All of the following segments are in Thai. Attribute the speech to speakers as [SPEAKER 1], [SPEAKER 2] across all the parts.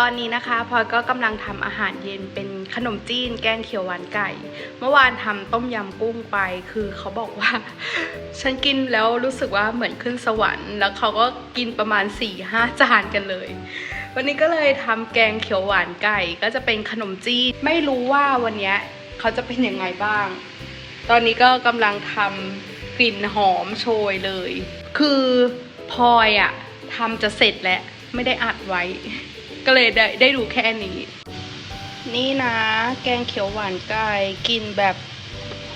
[SPEAKER 1] ตอนนี้นะคะพลอยก็กำลังทำอาหารเย็นเป็นขนมจีนแกงเขียวหวานไก่ เมื่อวานทำต้มยำกุ้งไป คือเขาบอกว่า ฉันกินแล้วรู้สึกว่าเหมือนขึ้นสวรรค์ แล้วเขาก็กินประมาณ4ี่ห้าจานกันเลย วันนี้ก็เลยทำแกงเขียวหวานไก่ ก็จะเป็นขนมจีนไม่รู้ว่าวันนี้เขาจะเป็นยังไงบ้าง ตอนนี้ก็กำลังทำกลิ่นหอมโชยเลย คือพลอยอะทำจะเสร็จแล้วไม่ได้อัดไว้ ก็เลยได้ได้ดูแค่นี้ นี่นะ แกงเขียวหวานไก่กลินแบบ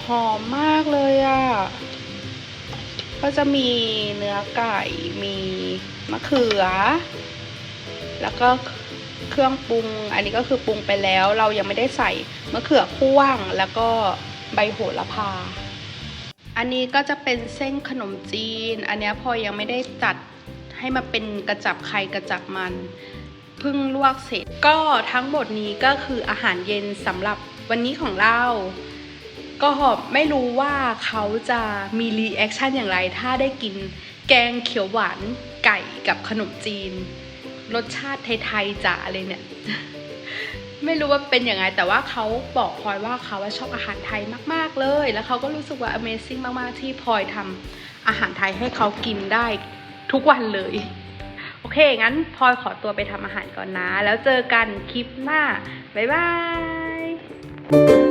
[SPEAKER 1] หอมมากเลยอะ่ะ ก็จะมีเนื้อไก่มีมะเขือ แล้วก็เครื่องปรุง อันนี้ก็คือปรุงไปแล้ว เรายังไม่ได้ใส่มะเขือพ่วงแล้วก็ใบโหระพา อันนี้ก็จะเป็นเส้นขนมจีน อันนี้พอยังไม่ได้จัดให้มาเป็นกระจับไข่กระจับมัน เพิ่งลวกเสร็จ ก็ทั้งหมดนี้ก็คืออาหารเย็นสำหรับวันนี้ของเรา ก็ไม่รู้ว่าเขาจะมีรีแอคชั่นอย่างไร ถ้าได้กินแกงเขียวหวานไก่กับขนมจีน รสชาติไทยๆจ๋าเลยเนี่ย ไม่รู้ว่าเป็นยังไง แต่ว่าเขาบอกพลอยว่าเขาชอบอาหารไทยมากๆเลย แล้วเขาก็รู้สึกว่า Amazing มากๆที่พลอยทำอาหารไทยให้เขากินได้ทุกวันเลย อเค งั้นพลอยขอตัวไปทำอาหารก่อนนะ แล้วเจอกันคลิปหน้า บ๊ายบาย